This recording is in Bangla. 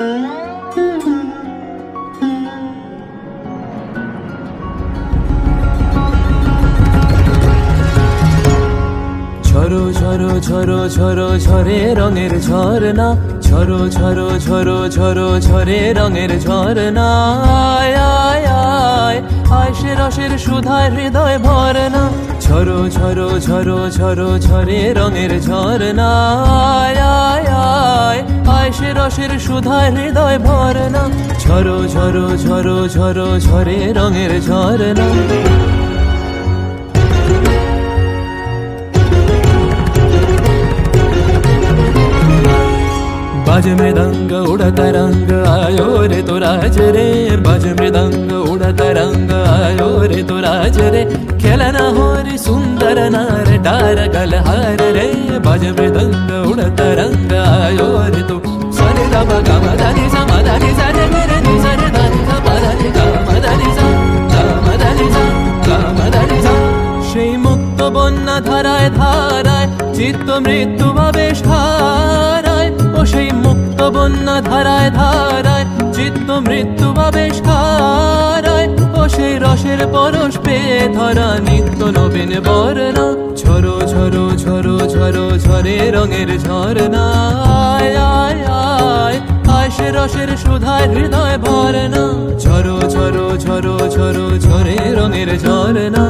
ঝরো ঝরো ঝরো ঝরো, ঝরে রঙের ঝরনা ঝরো ঝরো ঝরো ঝরো, ঝরে রঙের ঝরনা আয় আয় আয়, আয়সে রসের সুধার হৃদয় ভরনা ঝরো ঝরো ঝরো ঝরো, ঝরে রঙের ঝরনা আয় আয় সে রসের সুধায় হৃদয় ভরনা ঝরো ঝরো ঝরো ঝরো ঝরে রঙের ঝরনা बाज मृदंग उड़ता रंग आयो रे तो राज रे बाज मृदंग उड़ता रंग आयो रे तो राज रे खेलना हो रे सुंदर नार डार गलहार रे बाज मृदंग उड़ता रंग आयो रे সেই মুক্ত বন্যা ধারায় ধারায়, চিত্ত মৃত্যু ভাবে সারায় ও সেই মুক্ত বন্যা ধারায় ধারায়, চিত্ত মৃত্যু ভাবে সারায় ও সেই রসের পরশ পেয়ে ধরা নিত্য নবীন বর্ণা। ঝরো ঝরো ঝরো ঝরো, ঝরে রঙের ঝরনা রসের সুধায় হৃদয় ভরে না। ঝরো ঝরো ঝরো ঝরো ঝরে রঙের ঝরনা।